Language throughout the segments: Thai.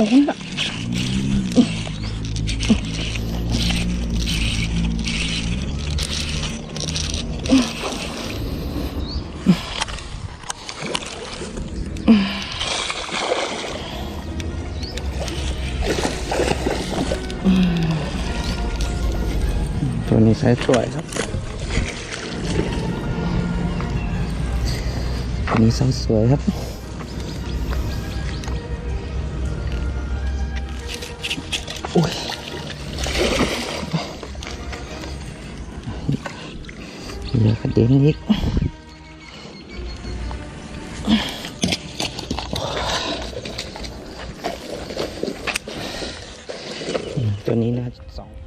ร้นอะตัวนี้ใช้สวยครับตัวนี้ใช้สวยครับ นี้ตัวนี้นะสอง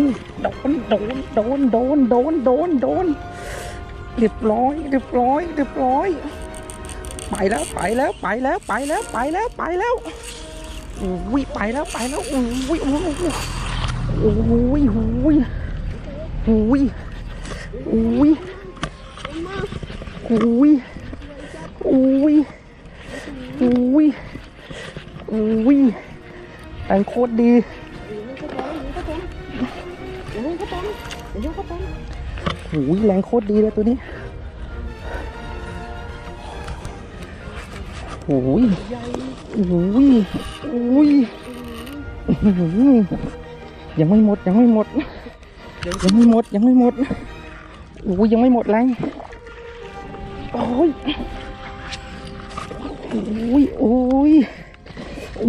นโดนโดนโดนโดนโดนโดนโดนเรียบร้อยเรียบร้อยเรียบร้อย ไปแล้วไปแล้วไปแล้วไปแล้วไปแล้วไปแล้วอุ้ยไปแล้วไปแล้วอุ้ยอุ้ยอุ้ยอุ้ยอุ้ยอุ้ยอุ้ยอุ้ยอุ้ยอุ้ยแต่งโคตรดี โอ้ยแรงโคตรดีเลยตัวนี้โอ้ยโอ้ยโอ้ยยังไม่หมดยังไม่หมด ยังไม่หมดยังไม่หมดโอ้ยยังไม่หมดแรงโอ้ยโอ้ยโอ้ยโ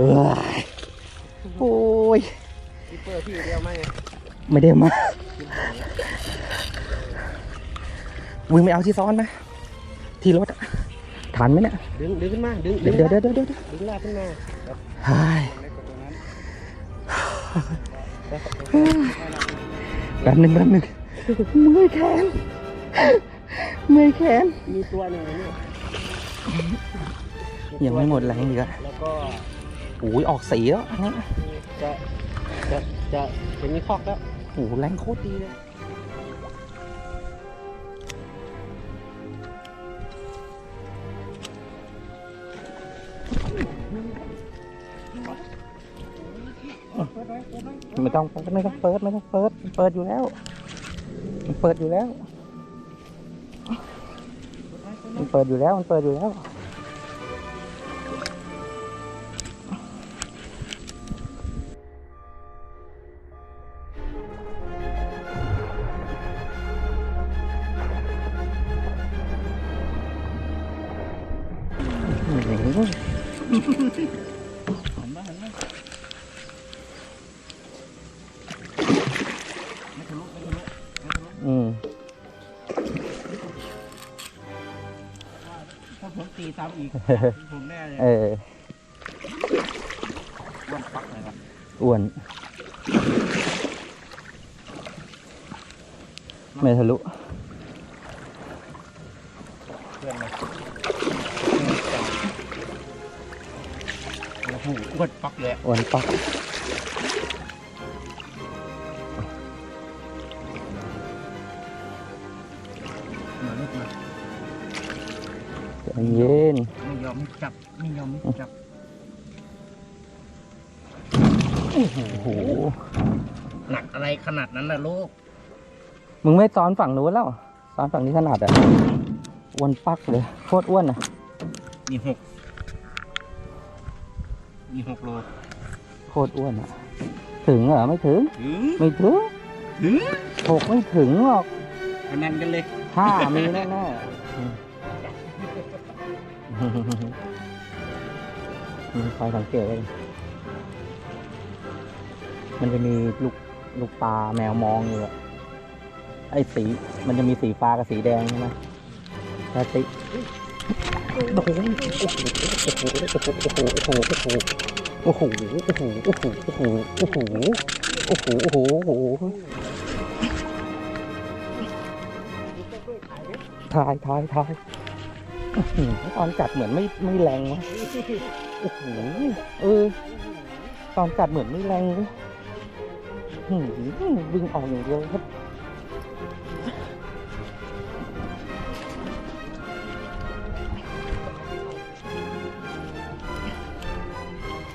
อ้ย โอ้ยไม่ได้มาวิ่งไม่เอาที่ซ้อนไหมที่รถฐานไหมเนี่ยดึงดึงขึ้นมาดึงเดี๋ยวเดี๋ยวเดี๋ยวเดี๋ยวดึงลากขึ้นมาเฮ้ยแป๊บนึงแป๊บนึงเมื่อยแขนเมื่อยแขนมีตัวหนึ่งเนี่ยยังไม่หมดแรงอีกอะแล้วก็ โอ้ยออกสีแล้วนนี้จะจะจะเห็นมีคอกแล้วโอ้โแรงโคตรดีเลยไม่ต้องไม่ต้องเปิดไม่ต้องเปิดเปิดอยู่แล้วเปิดอยู่แล้ว มันเปิดอยู่แล้วมันเปิดอยู่แล้ว เอออ้วน ไม่ทะลุเพื่อ้วนปักเลยอ้วนปัก เย็นไม่ยอมจับไม่ยอมจับโอ้โหหนักอะไรขนาดนั้นล่ะลูก มึงไม่ซ้อนฝั่งนู้นแล้วซ้อนฝั่งนี้ขนาดอะอ้วนปักเลยโคตรอ้วนอะมีหกมีหกโลโคตรอ้วนอะ ถึงเหรอไม่ถึงไม่ถึงถึงหกไม่ถึงหรอกพนันกันเลยห้ามีแน่แน่ คอยสังเกตเลยมันจะมีลูกลูกปลาแมวมองอยู่ไอ้สี มันจะมีสีฟ้ากับสีแดงใช่ไหมถ้าติโอ้โหโอ้โหโอ้โหโอ้โหโอ้โหโอ้โหโอ้โหโอ้โหโอ้โหโอ้โหทายทายทาย ตอนกัดเหมือนไม่ไม่แรงวะโอ้โหเออ ตอนกัดเหมือนไม่แรงเลยอื้อหือวิ่งออกอย่างเดียวครับ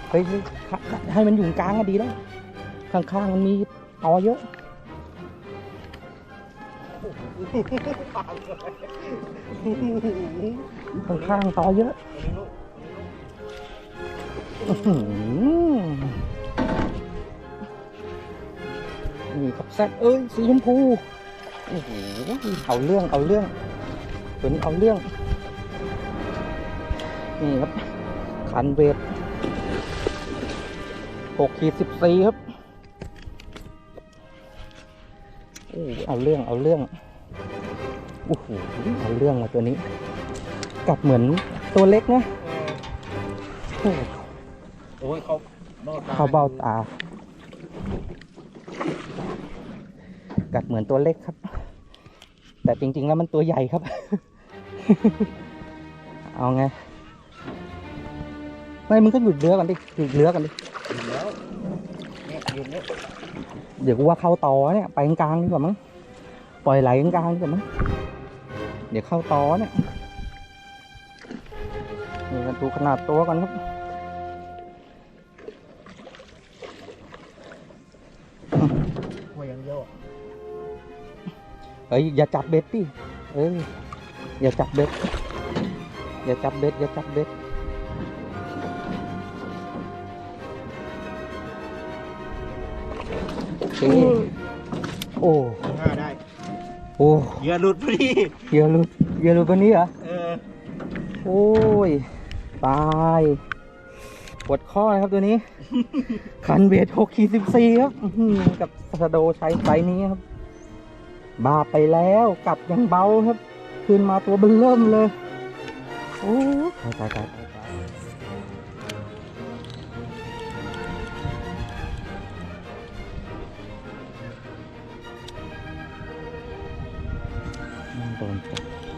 เฮ้ยให้มันอยู่กลางก็ดีแล้วข้างๆมันมีตอเยอะ ข้างๆตอเยอะนี่กับแซกเอ้ยสีชมพูโอ้โหเอาเรื่องเอาเรื่องตัวนี้เอาเรื่อง นี่ครับคันเวทหกขีดสิบสี่ครับโอ้เอาเรื่องเอาเรื่อง โอ้โหเอาเรื่องมาตัวนี้กัดเหมือนตัวเล็กนะโอ้โหโอ้ยเขาเบ้าตาเขาเบ้าตา กัดเหมือนตัวเล็กครับ แต่จริง ๆ แล้วมันตัวใหญ่ครับ เอาไง ไม่ มึงก็หยุดเรือกันดิ หยุดเรือกันดิอยู่แล้วเนี่ยอยู่แล้วเดี๋ยวกูว่าเข้าต่อเนี่ย ไปกลางๆดีกว่ามั้ง ปล่อยไหลกลางๆดีกว่ามั้ง เดี๋ยวเข้าต่อเนี่ยนี่กันดูขนาดตัวกันครับหัวยังเยอะเอ้ยอย่าจับเบ็ดดิเอ้ยอย่าจับเบ็ด อย่าจับเบ็ด อย่าจับเบ็ดโอเค โอ้ห้าได้โอ้เหยื่อหลุดพอดีเหยื่อหลุดเหยื่อหลุดวันนี้เหรอเออโอ้ยตายปวดข้อนะครับตัวนี้ คันเวทหกขีดสิบสี่ครับอื้อหือกับสะโดใช้ไซส์นี้ครับ บาไปแล้วกลับยังเบาครับ ขึ้นมาตัวเบิ่มเริ่มเลย โอ้ตายตาย ตา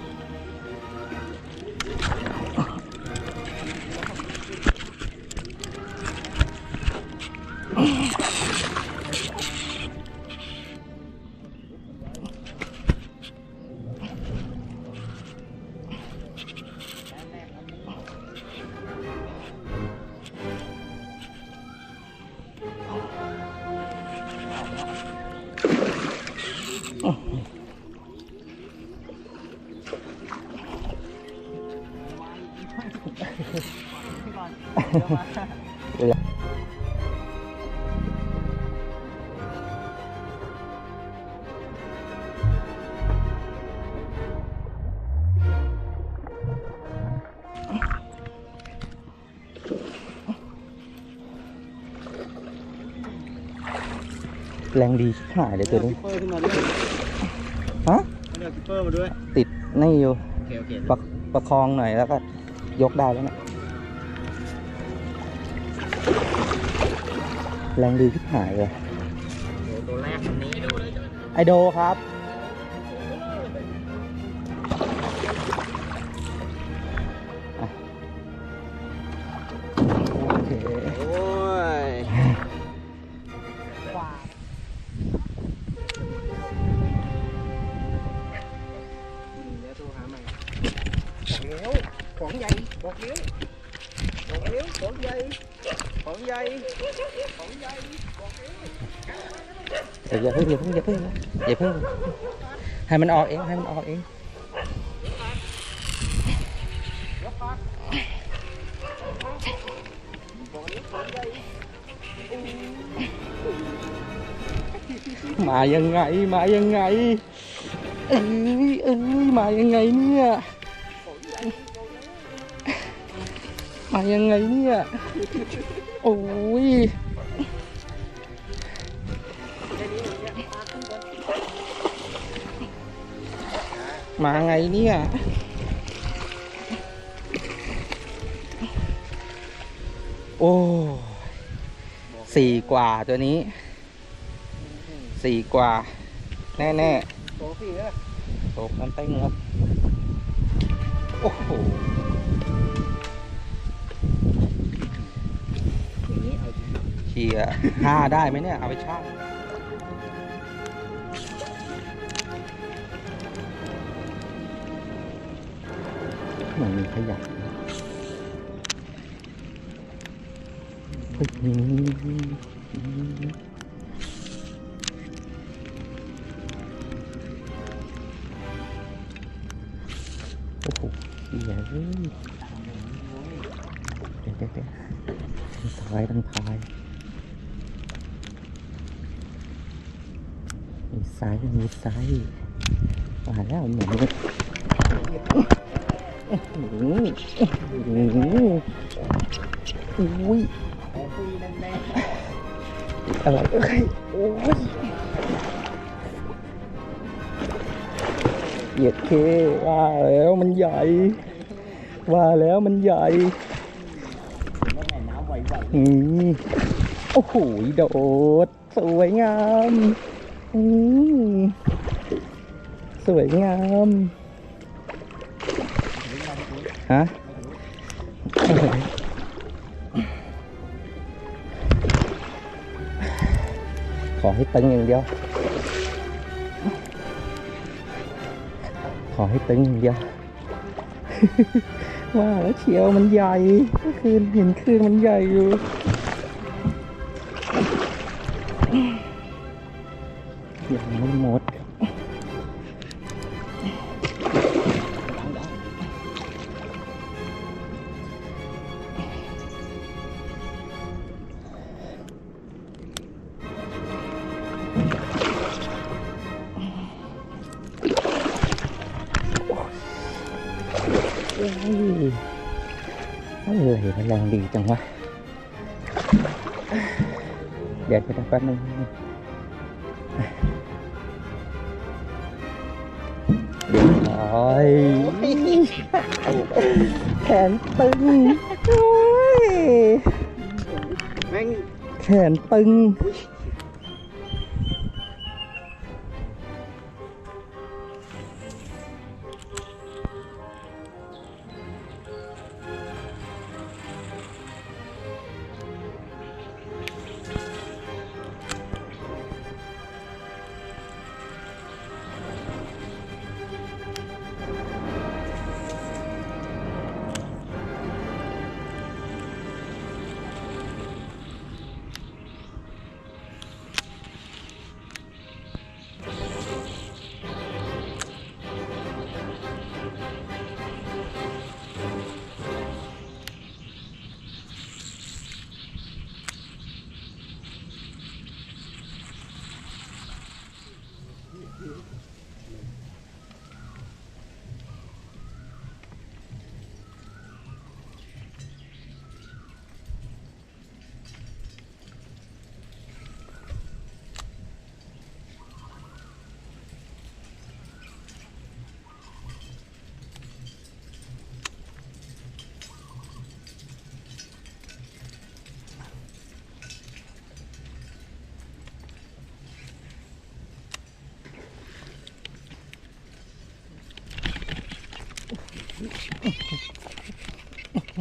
แรงดีชิบหายเลยตัวนี้คิปเปอร์ขึ้นมาด้วยฮะเอาเรือคิปเปอร์มาด้วยติดนี่อยู่โอเคโอเคประประคองหน่อยแล้วก็ยกได้แล้วเนี่ย แรงดีชิบหายเลยตัวแรกวันนี้ไอโดครับ โอเค โอ้ยเดี๋ยวโทรหาใหม่บอกเร็วของใหญ่บอกเร็วบอกเร็วของใหญ่ ของใหญ่ของใหญ่บอกเร็วเดี๋ยวอย่าเพิ่งอย่าเพิ่งอย่าเพิ่งอย่าเพิ่งให้มันออกเองให้มันออกเองมายังไงมายังไงเอ้ยเอ้ยมายังไงเนี่ยมายังไงเนี่ย โอ้ยมาไงเนี่ยโอ้สี่กว่าตัวนี้สี่กว่า แน่โอ้พี่เอ้ยๆตกน้ำเต้งครับโโอ้โห เชียร์ห้าได้ไหมเนี่ย เอาไปช่างเหมันมีขยะเฮ้ยโอ้โหเชียร์เอ้ยเดี๋ยเดี๋ยวเดี๋ยวทางซ้ายทางท้าย มีไซส์มีไซส์มาแล้วหนูอุ้ยอคุยแน่อะไรเอ้ยโอ้ยเหยียดเคว่าแล้วมันใหญ่ ว่าแล้วมันใหญ่ๆแล้วแม่น้ำไหวอืมโอ้โหโดด สวยงามอืม สวยงามฮะขอให้ตึงอย่างเดียว ขอให้ตึงอย่างเดียว ว่าแล้วเชียวมันใหญ่เมื่อคืนเห็นคืนมันใหญ่อยู่ ยังไม่หมดโอ้ยอะไร มันแรงดีจังวะเดี๋ยวจะแป๊บนึงเดี๋ยวร้อยแขนตึงโอ้ยแม่งแขนตึง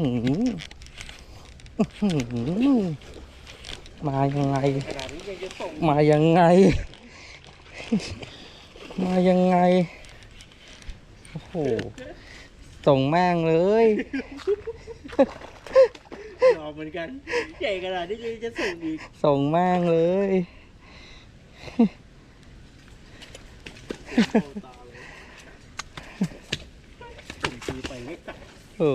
มหืมมายังไงขนาดนี้ยังจะส่งมายังไง มายังไง โอ้โห ส่งแม่งเลยรอเหมือนกัน ใหญ่ขนาดนี้ยังจะส่งอีก ส่งแม่งเลยส่งทีไปไม่กลับโอ้